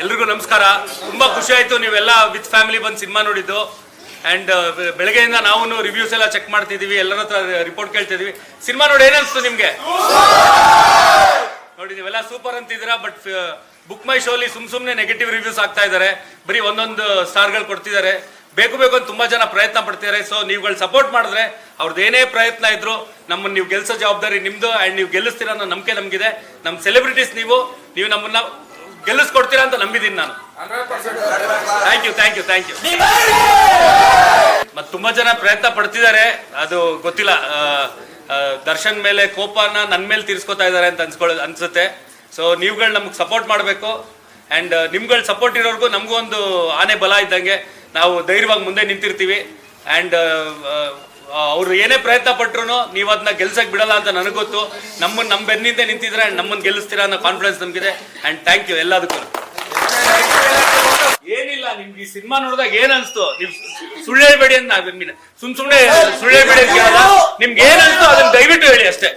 ಎಲ್ರಿಗೂ ನಮಸ್ಕಾರ. ತುಂಬಾ ಖುಷಿ ಆಯ್ತು ನೀವೆಲ್ಲ ವಿತ್ ಫ್ಯಾಮಿಲಿ ಬಂದು ಸಿನಿಮಾ ನೋಡಿದ್ದು. ಅಂಡ್ ಬೆಳಗ್ಗೆಯಿಂದ ನಾವು ರಿವ್ಯೂಸ್ ಎಲ್ಲ ಚೆಕ್ ಮಾಡ್ತಿದೀವಿ ಎಲ್ಲರ ಹತ್ರ ರಿಪೋರ್ಟ್ ಕೇಳ್ತಿದೀವಿ ಸಿನಿಮಾ ನೋಡಿ ಏನನ್ಸ್ತು ನಿಮಗೆ? ನೋಡಿ, ನೀವೆಲ್ಲ ಸೂಪರ್ ಅಂತಿದ್ದೀರಾ ಬಟ್ ಬುಕ್ ಮೈ ಶೋಲಿ ಸುಮ್ ಸುಮ್ಮನೆ ನೆಗೆಟಿವ್ ರಿವ್ಯೂಸ್ ಆಗ್ತಾ ಇದ್ದಾರೆ. ಬರೀ ಒಂದೊಂದು ಸ್ಟಾರ್ಗಳು ಕೊಡ್ತಿದ್ದಾರೆ. ಬೇಕು ಬೇಕು ಅಂತ ತುಂಬಾ ಜನ ಪ್ರಯತ್ನ ಪಡ್ತಿದ್ದಾರೆ. ಸೊ ನೀವುಗಳು ಸಪೋರ್ಟ್ ಮಾಡಿದ್ರೆ ಅವ್ರದ್ದು ಏನೇ ಪ್ರಯತ್ನ ಇದ್ರು ನಮ್ಮನ್ನು ನೀವು ಗೆಲ್ಸೋ ಜವಾಬ್ದಾರಿ ನಿಮ್ದು ಅಂಡ್ ನೀವು ಗೆಲ್ಲಿಸ್ತೀರ ಅನ್ನೋ ನಂಬಿಕೆ ನಮಗಿದೆ. ನಮ್ಮ ಸೆಲೆಬ್ರಿಟೀಸ್ ನೀವು ನೀವು ನಮ್ಮನ್ನ ಗೆಲ್ಲಿಸ್ಕೊಡ್ತೀರಾ ಅಂತ ನಂಬಿದ್ದೀನಿ ನಾನು. Thank you thank you thank you ಮತ್ತೆ ತುಂಬಾ ಜನ ಪ್ರಯತ್ನ ಪಡ್ತಿದ್ದಾರೆ. ಅದು ಗೊತ್ತಿಲ್ಲ. ದರ್ಶನ್ ಮೇಲೆ ಕೋಪನ ನನ್ನ ಮೇಲೆ ತೀರ್ಸ್ಕೊತಾ ಇದ್ದಾರೆ ಅಂತ ಅನ್ಸ್ಕೊಳ್ಳೋ ಅನ್ಸುತ್ತೆ. ಸೊ ನೀವುಗಳು ನಮ್ಗೆ ಸಪೋರ್ಟ್ ಮಾಡಬೇಕು. ಆ್ಯಂಡ್ ನಿಮ್ಗಳು ಸಪೋರ್ಟ್ ಇರೋರ್ಗು ನಮಗೂ ಒಂದು ಆನೆ ಬಲ ಇದ್ದಂಗೆ. ನಾವು ಧೈರ್ಯವಾಗಿ ಮುಂದೆ ನಿಂತಿರ್ತೀವಿ. ಆ್ಯಂಡ್ ಅವ್ರು ಏನೇ ಪ್ರಯತ್ನ ಪಟ್ರು ನೀವು ಅದನ್ನ ಗೆಲ್ಸಕ್ಕೆ ಬಿಡಲ್ಲ ಅಂತ ನನಗೆ ಗೊತ್ತು. ನಮ್ಮನ್ನ ನಮ್ಮ ಬೆನ್ನಿಂದ ನಿಂತಿದ್ರೆ ಆ್ಯಂಡ್ ನಮ್ಮನ್ನ ಗೆಲ್ಲಿಸ್ತೀರಾ ಅನ್ನೋ ಕಾನ್ಫಿಡೆನ್ಸ್ ನಮಗಿದೆ. ಆ್ಯಂಡ್ ಥ್ಯಾಂಕ್ ಯು ಎಲ್ಲದಕ್ಕೂ. ಏನಿಲ್ಲ, ನಿಮ್ಗೆ ಈ ಸಿನಿಮಾ ನೋಡಿದಾಗ ಏನ್ ಅನ್ಸ್ತು? ನೀವು ಸುಳ್ಳು ಹೇಳ್ಬೇಡಿ ಅಂತ ಸುಮ್ ಸುಮ್ನೆ ಸುಳ್ಳು ಹೇಳ್ಬೇಡಿ ಅಂತ ಕೇಳಲ್ಲ. ನಿಮ್ಗೆ ಏನ್ ಅನ್ಸ್ತು ಅದನ್ನ ದಯವಿಟ್ಟು ಹೇಳಿ ಅಷ್ಟೇ.